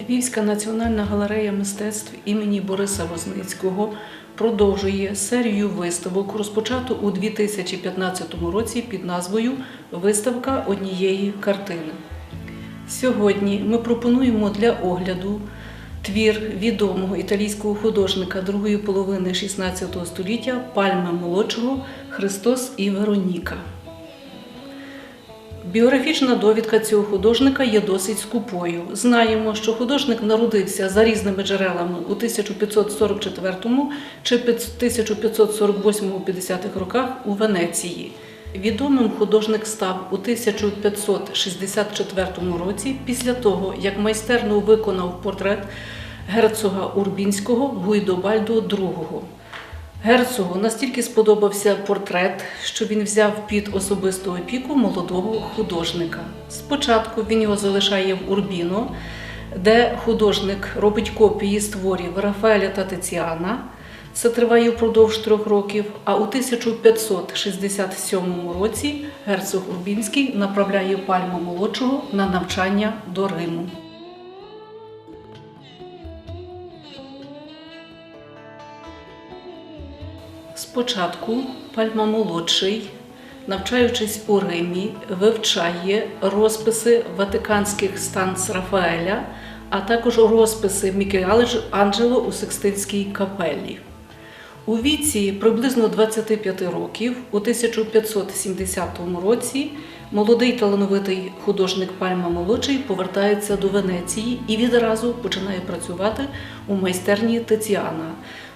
Львівська національна галерея мистецтв імені Бориса Возницького продовжує серію виставок, розпочату у 2015 році під назвою Виставка однієї картини. Сьогодні ми пропонуємо для огляду твір відомого італійського художника другої половини XVI століття Пальма Молодшого Христос і Вероніка. Біографічна довідка цього художника є досить скупою. Знаємо, що художник народився за різними джерелами у 1544 чи 1548-50-х роках у Венеції. Відомим художник став у 1564 році після того, як майстерно виконав портрет герцога Урбінського Гуйдобальдо II. Герцогу настільки сподобався портрет, що він взяв під особисту опіку молодого художника. Спочатку він його залишає в Урбіно, де художник робить копії створів Рафаеля та Тиціана. Це триває впродовж трьох років. А у 1567 році герцог Урбінський направляє пальму молодшого на навчання до Риму. Спочатку Пальма молодший, навчаючись у Римі, вивчає розписи ватиканських станц Рафаеля, а також розписи Мікеланджело у Секстинській капеллі. У віці приблизно 25 років, у 1570 році, молодий талановитий художник Пальма Молодший повертається до Венеції і відразу починає працювати у майстерні Тиціана.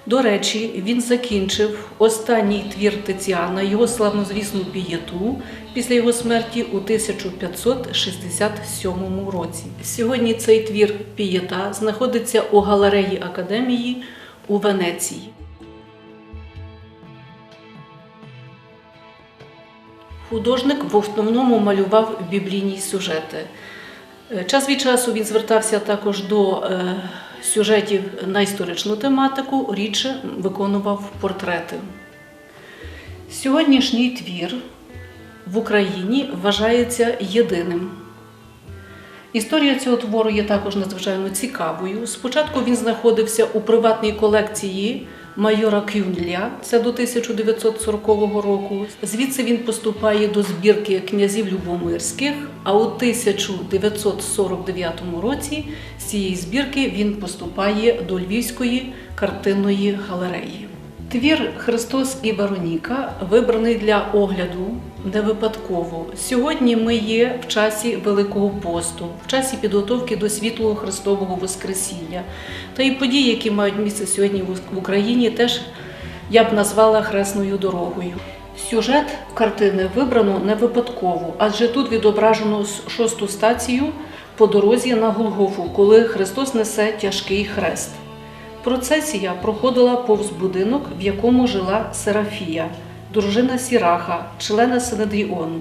До речі, він закінчив останній твір Тиціана, його славнозвісну пієту після його смерті у 1567 році. Сьогодні цей твір пієта знаходиться у галереї Академії у Венеції. Художник в основному малював біблійні сюжети. Час від часу він звертався також до е, сюжетів на історичну тематику, рідше виконував портрети. Сьогоднішній твір в Україні вважається єдиним. Історія цього твору є також надзвичайно цікавою. Спочатку він знаходився у приватній колекції майора Кюнля, це до 1940 року. Звідси він поступає до збірки князів Любомирських, а у 1949 році з цієї збірки він поступає до Львівської картинної галереї. Твір Христос і Вероніка вибраний для огляду не випадково. Сьогодні ми є в часі Великого посту, в часі підготовки до світлого Христового Воскресіння. Та й події, які мають місце сьогодні в Україні, теж я б назвала хресною дорогою. Сюжет картини вибрано не випадково, адже тут відображено шосту стацію по дорозі на Голгофу, коли Христос несе тяжкий хрест. Процесія проходила повз будинок, в якому жила Серафія, дружина Сіраха, члена Синедріону.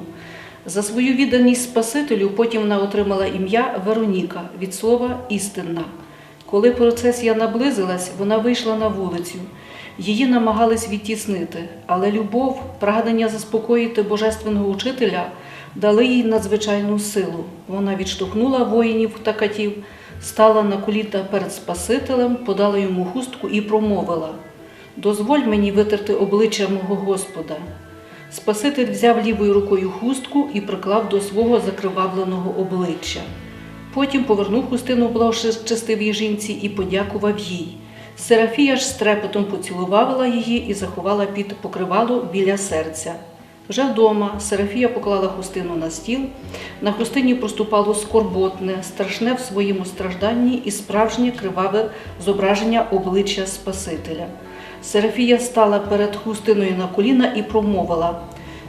За свою відданість Спасителю потім вона отримала ім'я Вероніка від слова істинна. Коли процесія наблизилась, вона вийшла на вулицю. Її намагались відтіснити, але любов, прагнення заспокоїти божественного учителя дали їй надзвичайну силу. Вона відштовхнула воїнів та катів, стала на коліта перед Спасителем, подала йому хустку і промовила: Дозволь мені витерти обличчя мого Господа. Спаситель взяв лівою рукою хустку і приклав до свого закривавленого обличчя. Потім повернув хустину благочестивій жінці і подякував їй. Серафія ж з трепетом поцілувала її і заховала під покривало біля серця. Вже вдома Серафія поклала хустину на стіл. На хустині проступало скорботне, страшне в своєму стражданні і справжнє криваве зображення обличчя Спасителя. Серафія стала перед хустиною на коліна і промовила: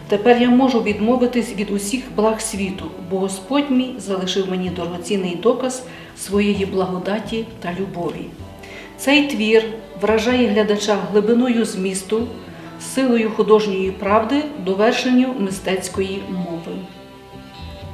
Тепер я можу відмовитись від усіх благ світу, бо Господь мій залишив мені дорогоцінний доказ своєї благодаті та любові. Цей твір вражає глядача глибиною змісту, силою художньої правди, довершенню мистецької мови.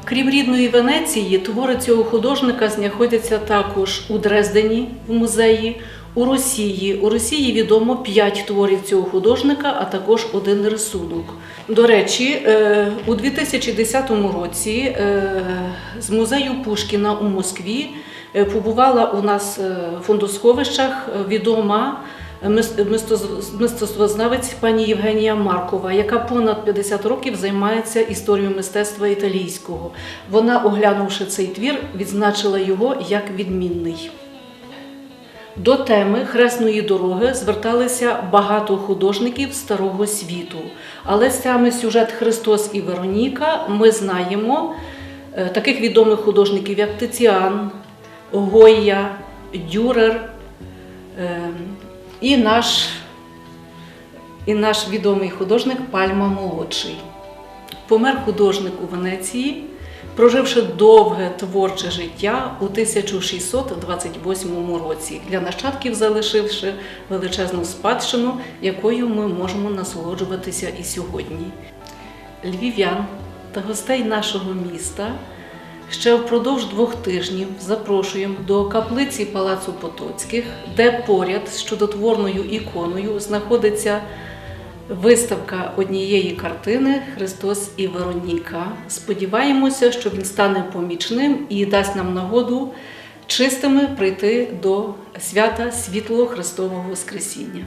Крім рідної Венеції, твори цього художника знаходяться також у Дрездені в музеї, у Росії. У Росії відомо п'ять творів цього художника, а також один рисунок. До речі, е, у 2010 році е, з музею Пушкіна у Москві е, побувала у нас в фондосховищах відома мистецтвознавець пані Євгенія Маркова, яка понад 50 років займається історією мистецтва італійського. Вона, оглянувши цей твір, відзначила його як відмінний. До теми хресної дороги зверталися багато художників старого світу. Але саме сюжет Христос і Вероніка ми знаємо е, таких відомих художників, як Тиціан, Гойя, Дюрер е, і наш, і наш відомий художник Пальма Молодший. Помер художник у Венеції, проживши довге творче життя у 1628 році, для нащадків залишивши величезну спадщину, якою ми можемо насолоджуватися і сьогодні. Львів'ян та гостей нашого міста ще впродовж двох тижнів запрошуємо до каплиці Палацу Потоцьких, де поряд з чудотворною іконою знаходиться Виставка однієї картини Христос і Вероніка. Сподіваємося, що він стане помічним і дасть нам нагоду чистими прийти до свята світлого Христового Воскресіння.